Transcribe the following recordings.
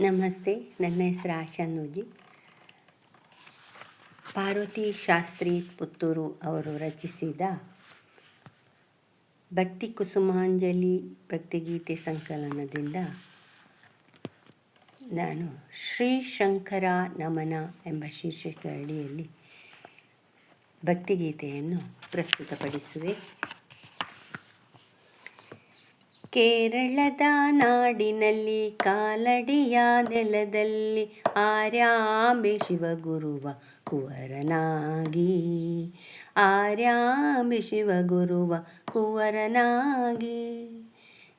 ನಮಸ್ತೆ, ನನ್ನ ಹೆಸರು ಆಶಾ ನೂಜಿ ಪಾರ್ವತಿ ಶಾಸ್ತ್ರಿ ಪುತ್ತೂರು ಅವರು ರಚಿಸಿದ ಭಕ್ತಿ ಕುಸುಮಾಂಜಲಿ ಭಕ್ತಿಗೀತೆ ಸಂಕಲನದಿಂದ ನಾನು ಶ್ರೀ ಶಂಕರ ನಮನ ಎಂಬ ಶೀರ್ಷಿಕೆ ಅಡಿಯಲ್ಲಿ ಭಕ್ತಿಗೀತೆಯನ್ನು ಪ್ರಸ್ತುತಪಡಿಸುವೆ. ಕೇರಳದ ನಾಡಿನಲ್ಲಿ ಕಾಲಡಿಯ ನೆಲದಲ್ಲಿ ಆರ್ಯಾಂಬೆ ಶಿವಗುರುವ ಕುವರನಾಗಿ. ಆರ್ಯಾಂಬೆ ಶಿವಗುರುವ ಕುವರನಾಗಿ.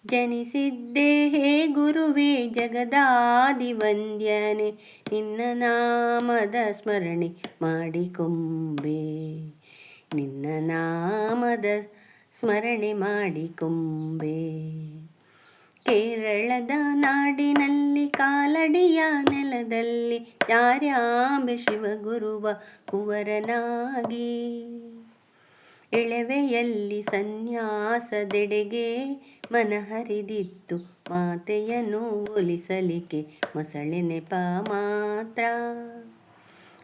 ಜನಿಸಿದ್ದೇ ಹೇ ಗುರುವೇ ಜಗದಾದಿ ವಂದ್ಯನೆ ನಿನ್ನ ನಾಮದ ಸ್ಮರಣೆ ಮಾಡಿಕೊಂಬೆ. ನಿನ್ನ ನಾಮದ ಸ್ಮರಣೆ ಮಾಡಿಕೊಂಬೆ ಕೇರಳದ ನಾಡಿನಲ್ಲಿ ಕಾಲಡಿಯ ನೆಲದಲ್ಲಿ ಯಾರ್ಯಾಂಬೆ ಶಿವಗುರುವ ಕುವರನಾಗಿ. ಎಳವೆಯಲ್ಲಿ ಸನ್ಯಾಸದೆಡೆಗೆ ಮನಹರಿದಿತ್ತು ಮಾತೆಯನ್ನು ಒಲಿಸಲಿಕ್ಕೆ ಮೊಸಳೆ ನೆಪ ಮಾತ್ರ.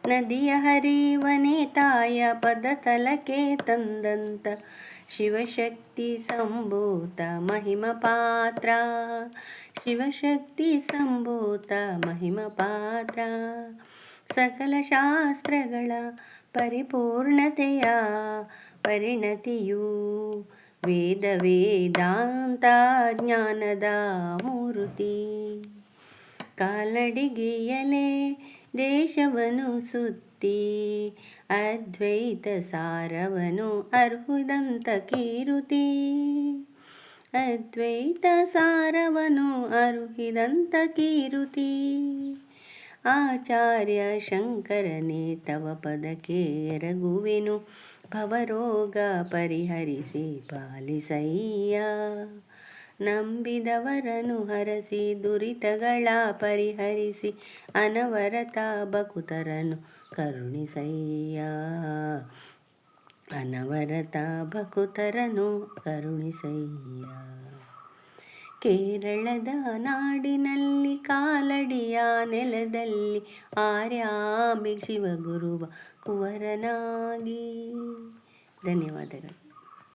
ನದಿಯ ಹರಿವನೆ ತಾಯ ಪದ ತಲಕೆ ತಂದಂತ ಶಿವಶಕ್ತಿ ಸಂಭೂತ ಮಹಿಮ ಪಾತ್ರ ಶಿವಶಕ್ತಿ ಸಂಭೂತ ಮಹಿಮ ಪಾತ್ರ ಸಕಲ ಶಾಸ್ತ್ರಗಳ ಪರಿಪೂರ್ಣತೆಯ ಪರಿಣತಿಯು ವೇದ ವೇದಾಂತ ಜ್ಞಾನದ ಮೂರ್ತಿ ಕಾಲಡಿಗೆಯಲೆ ದೇಶವನು ಸುತ್ತಿ ಅದ್ವೈತ ಸಾರವನು ಅರ್ಹುದಂತ ಕೀರುತಿ. ಅದ್ವೈತ ಸಾರವನು ಅರುಹಿದಂತ ಕೀರುತಿ. ಆಚಾರ್ಯ ಶಂಕರನೇ ತವ ಪದಕ್ಕೆ ಎರಗುವೆನು, ಭವರೋಗ ಪರಿಹರಿಸಿ ಪಾಲಿಸಯ್ಯ. ನಂಬಿದವರನು ಹರಸಿ, ದುರಿತಗಳ ಪರಿಹರಿಸಿ, ಅನವರತ ಬಕುತರನು ಕರುಣಿಸಯ್ಯ. ಅನವರತ ಬಕುತರನು ಕರುಣಿಸಯ್ಯ. ಕೇರಳದ ನಾಡಿನಲ್ಲಿ ಕಾಲಡಿಯ ನೆಲದಲ್ಲಿ ಆರ್ಯಾಮಿ ಶಿವಗುರುವ ಕುವರನಾಗಿ. ಧನ್ಯವಾದಗಳು.